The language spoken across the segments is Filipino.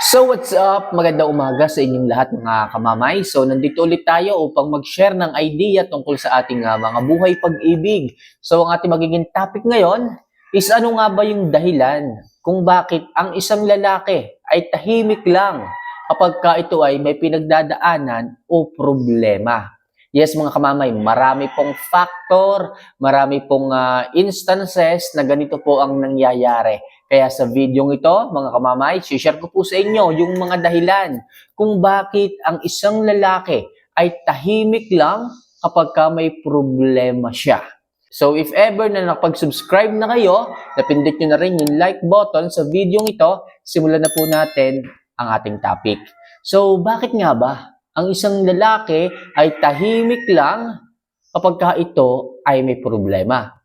So what's up? Magandang umaga sa inyong lahat mga kamamay. So nandito ulit tayo upang mag-share ng idea tungkol sa ating ah, mga buhay pag-ibig. So ang ating magiging topic ngayon is ano nga ba yung dahilan kung bakit ang isang lalaki ay tahimik lang kapag ka ito ay may pinagdadaanan o problema. Yes mga kamamay, marami pong factor, marami pong ah, instances na ganito po ang nangyayari. Kaya sa video ito, mga kamamay, share ko po sa inyo yung mga dahilan kung bakit ang isang lalaki ay tahimik lang kapag ka may problema siya. So if ever na nakapag-subscribe na kayo, napindot nyo na rin yung like button sa video ito, simulan na po natin ang ating topic. So bakit nga ba ang isang lalaki ay tahimik lang kapag ka ito ay may problema?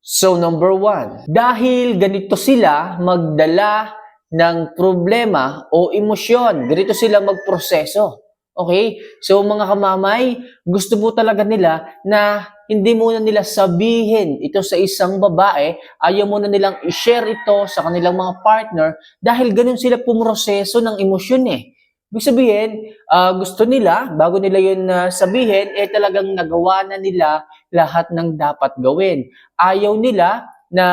So number one, dahil ganito sila magdala ng problema o emosyon, ganito sila magproseso. Okay? So mga kamamay, gusto po talaga nila na hindi muna nila sabihin ito sa isang babae, ayaw muna nilang i-share ito sa kanilang mga partner dahil ganun sila pumroseso ng emosyon eh. Ibig sabihin, ah, gusto nila, bago nila yun ah, sabihin, eh talagang nagawa na nila lahat ng dapat gawin. Ayaw nila na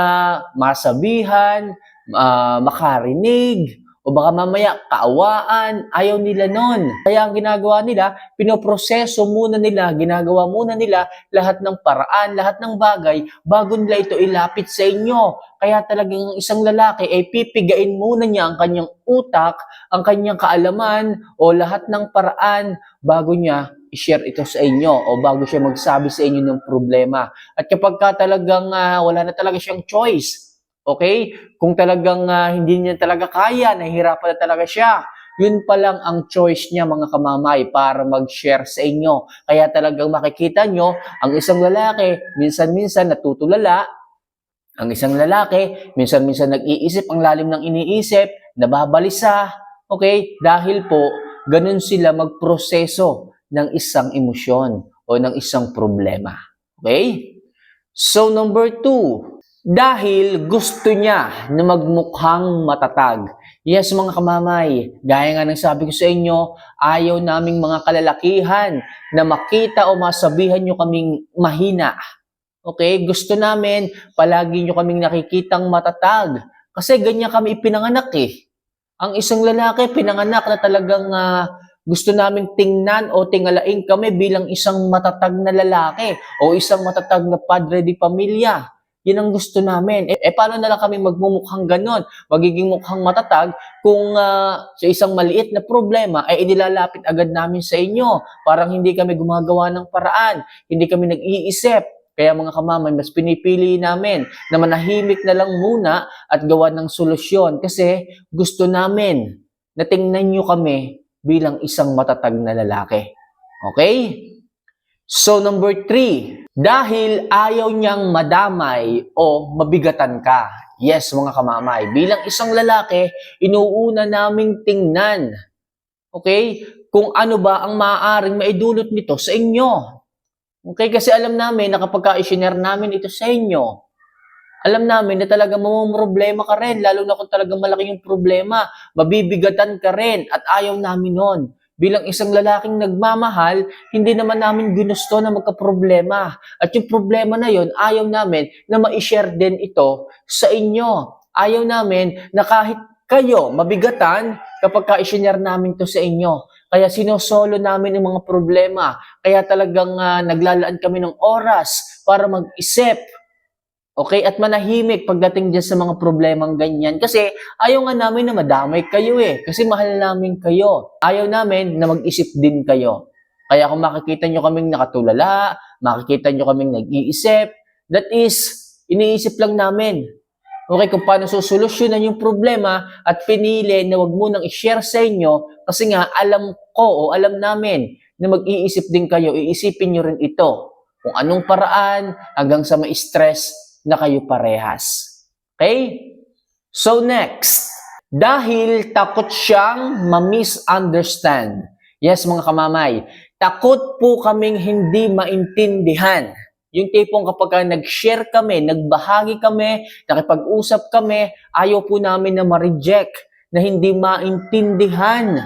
masabihan, ah, makarinig, o baka mamaya kaawaan, ayaw nila nun. Kaya ang ginagawa nila, pinoproseso muna nila, ginagawa muna nila lahat ng paraan, lahat ng bagay, bago nila ito ilapit sa inyo. Kaya talagang isang lalaki ay pipigain muna niya ang kanyang utak, ang kanyang kaalaman, o lahat ng paraan bago niya i-share ito sa inyo o bago siya magsabi sa inyo ng problema. At kapag ka talagang ah, wala na talaga siyang choice, Okay? Kung talagang ah, hindi niya talaga kaya, nahihirapan na talaga siya, yun pa lang ang choice niya mga kamamay para mag-share sa inyo. Kaya talagang makikita nyo, ang isang lalaki, minsan-minsan natutulala, ang isang lalaki, minsan-minsan nag-iisip, ang lalim ng iniisip, nababalisa, okay? Dahil po, ganun sila magproseso ng isang emosyon o ng isang problema. Okay? So, number two, dahil gusto niya na magmukhang matatag. Yes, mga kamamay, gaya nga ng sabi ko sa inyo, ayaw naming mga kalalakihan na makita o masabihan nyo kaming mahina. Okay? Gusto namin, palagi nyo kaming nakikitang matatag. Kasi ganyan kami ipinanganak eh. Ang isang lalaki, pinanganak na talagang ah, gusto naming tingnan o tingalain kami bilang isang matatag na lalaki o isang matatag na padre di pamilya. Yan ang gusto namin. Eh, eh paano na lang kami magmumukhang ganon? Magiging mukhang matatag kung ah, sa isang maliit na problema ay inilalapit agad namin sa inyo. Parang hindi kami gumagawa ng paraan. Hindi kami nag-iisip. Kaya mga kamamay, mas pinipili namin na manahimik na lang muna at gawa ng solusyon kasi gusto namin na tingnan nyo kami bilang isang matatag na lalaki. Okay? So number three, dahil ayaw niyang madamay o mabigatan ka. Yes, mga kamamay, bilang isang lalaki, inuuna naming tingnan. Okay? Kung ano ba ang maaaring maidulot nito sa inyo. Okay? Kasi alam namin na kapag ka-share namin ito sa inyo, alam namin na talaga problema ka rin, lalo na kung talagang malaki yung problema, mabibigatan ka rin at ayaw namin nun. Bilang isang lalaking nagmamahal, hindi naman namin ginusto na magka-problema. At yung problema na yon ayaw namin na ma-share din ito sa inyo. Ayaw namin na kahit kayo mabigatan kapag ka-share namin to sa inyo. Kaya sinosolo namin yung mga problema. Kaya talagang ah, naglalaan kami ng oras para mag-isip. Okay? At manahimik pagdating dyan sa mga problemang ganyan. Kasi ayaw nga namin na madamay kayo eh. Kasi mahal namin kayo. Ayaw namin na mag-isip din kayo. Kaya kung makikita nyo kaming nakatulala, makikita nyo kaming nag-iisip, that is, iniisip lang namin. Okay, kung paano susolusyonan yung problema at pinili na wag mo nang i-share sa inyo kasi nga alam ko o alam namin na mag-iisip din kayo, iisipin nyo rin ito. Kung anong paraan hanggang sa ma-stress na kayo parehas. Okay? So next, dahil takot siyang ma-misunderstand. Yes, mga kamamay, takot po kaming hindi maintindihan. Yung tipong kapag ka nag-share kami, nagbahagi kami, nakipag-usap kami, ayaw po namin na ma-reject, na hindi maintindihan.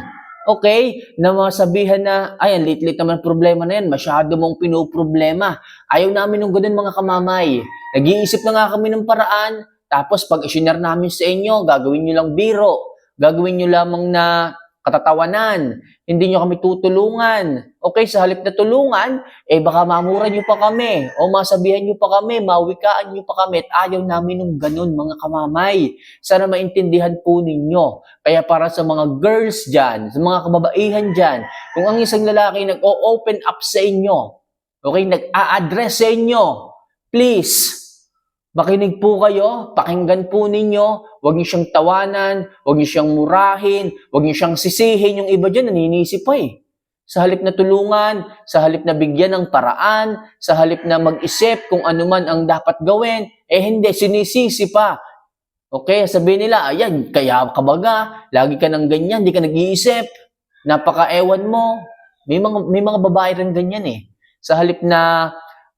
Okay? Na masabihan na, ay, ang lit-lit naman problema na yan, masyado mong pinoproblema. Ayaw namin ng ganun mga kamamay. Nag-iisip na nga kami ng paraan, tapos pag isinare namin sa inyo, gagawin nyo lang biro. Gagawin nyo lamang na katatawanan. Hindi nyo kami tutulungan. Okay, sa halip na tulungan, eh baka mamura nyo pa kami. O masabihan nyo pa kami, mawikaan nyo pa kami. At ayaw namin ng ganun, mga kamamay. Sana maintindihan po ninyo. Kaya para sa mga girls dyan, sa mga kababaihan dyan, kung ang isang lalaki nag-o-open up sa inyo, okay, nag-a-address sa inyo, please, Makinig po kayo, pakinggan po ninyo, huwag niyo siyang tawanan, huwag niyo siyang murahin, huwag niyo siyang sisihin. Yung iba dyan, naninisi pa eh. Sa halip na tulungan, sa halip na bigyan ng paraan, sa halip na mag-isip kung ano man ang dapat gawin, eh hindi, sinisisi pa. Okay, sabihin nila, ayan, kaya ka baga, lagi ka ng ganyan, di ka nag-iisip, napaka-ewan mo. May mga, may mga babae rin ganyan eh. Sa halip na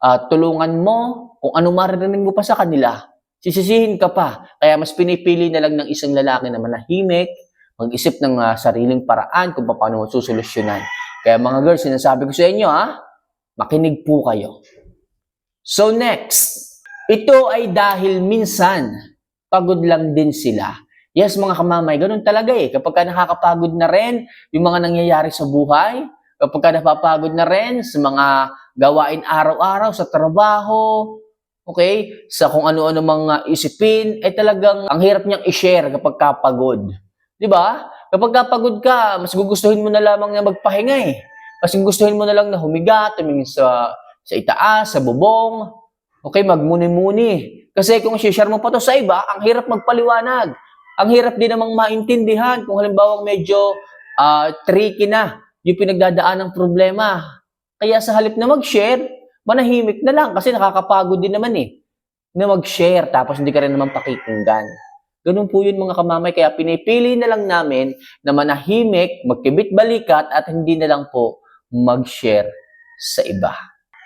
ah, tulungan mo, kung ano maririnig mo pa sa kanila, sisisihin ka pa. Kaya mas pinipili na lang ng isang lalaki na manahimik, mag-isip ng ah, sariling paraan kung paano mo susolusyonan. Kaya mga girls, sinasabi ko sa inyo ha, makinig po kayo. So next, ito ay dahil minsan, pagod lang din sila. Yes, mga kamamay, ganun talaga eh. Kapag ka nakakapagod na rin yung mga nangyayari sa buhay, kapag ka napapagod na rin sa mga gawain araw-araw sa trabaho, okay, sa kung ano-ano mga isipin, ay talagang ang hirap niyang i-share kapag kapagod. Di ba? Kapag kapagod ka, mas gugustuhin mo na lamang na magpahinga eh. Mas gugustuhin mo na lang na humiga, tumingin sa, sa itaas, sa bubong, okay, magmuni-muni. Kasi kung share mo pa to sa iba, ang hirap magpaliwanag. Ang hirap din namang maintindihan kung halimbawa medyo ah, tricky na yung pinagdadaan ng problema. Kaya sa halip na mag-share, manahimik na lang kasi nakakapagod din naman eh na mag-share tapos hindi ka rin naman pakikinggan. Ganun po yun mga kamamay. Kaya pinipili na lang namin na manahimik, magkibit balikat at hindi na lang po mag-share sa iba.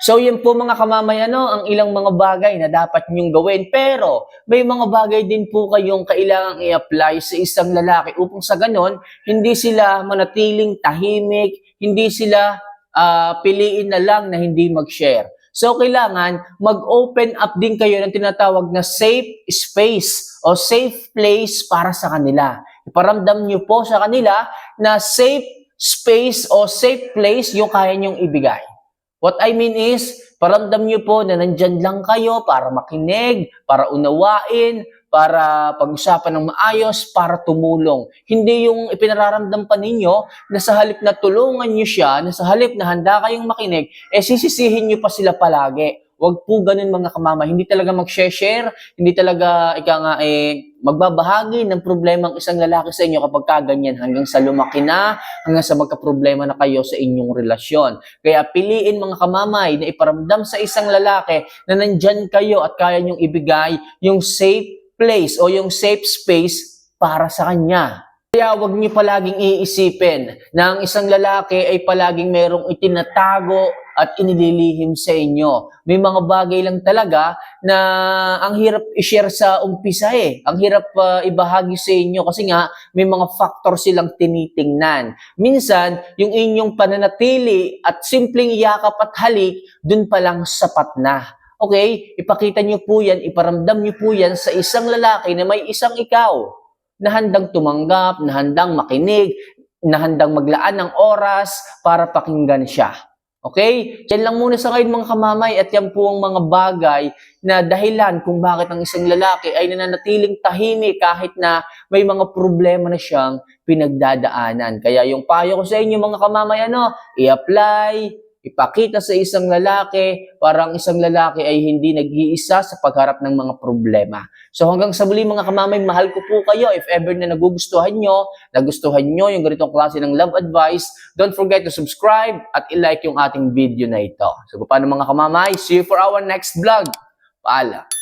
So yun po mga kamamay, ano, ang ilang mga bagay na dapat nyong gawin. Pero may mga bagay din po kayong kailangang i-apply sa isang lalaki upang sa ganon, hindi sila manatiling tahimik, hindi sila ah, piliin na lang na hindi mag-share. So, kailangan mag-open up din kayo ng tinatawag na safe space o safe place para sa kanila. Iparamdam nyo po sa kanila na safe space o safe place yung kaya nyong ibigay. What I mean is, paramdam nyo po na nandyan lang kayo para makinig, para unawain, para pag-usapan ng maayos, para tumulong. Hindi yung ipinararamdam pa ninyo na sa halip na tulungan nyo siya, na sa halip na handa kayong makinig, eh sisisihin nyo pa sila palagi. Huwag po ganun mga kamama. Hindi talaga mag-share, hindi talaga ika nga eh, magbabahagi ng problema ang isang lalaki sa inyo kapag kaganyan hanggang sa lumaki na, hanggang sa magka-problema na kayo sa inyong relasyon. Kaya piliin mga kamamay na iparamdam sa isang lalaki na nandyan kayo at kaya nyong ibigay yung safe place o yung safe space para sa kanya. Kaya huwag niyo palaging iisipin na ang isang lalaki ay palaging merong itinatago at inililihim sa inyo. May mga bagay lang talaga na ang hirap i-share sa umpisa eh. Ang hirap ah, ibahagi sa inyo kasi nga may mga factor silang tinitingnan. Minsan, yung inyong pananatili at simpleng yakap at halik, dun pa lang sapat na. Okay? Ipakita niyo po yan, iparamdam niyo po yan sa isang lalaki na may isang ikaw na handang tumanggap, na handang makinig, na handang maglaan ng oras para pakinggan siya. Okay? Yan lang muna sa ngayon mga kamamay at yan po ang mga bagay na dahilan kung bakit ang isang lalaki ay nananatiling tahimik kahit na may mga problema na siyang pinagdadaanan. Kaya yung payo ko sa inyo mga kamamay, ano, i-apply, ipakita sa isang lalaki para ang isang lalaki ay hindi nag-iisa sa pagharap ng mga problema. So hanggang sa muli mga kamamay, mahal ko po kayo. If ever na nagugustuhan nyo, nagustuhan nyo yung ganitong klase ng love advice, don't forget to subscribe at i-like yung ating video na ito. So paano mga kamamay? See you for our next vlog. Paalam.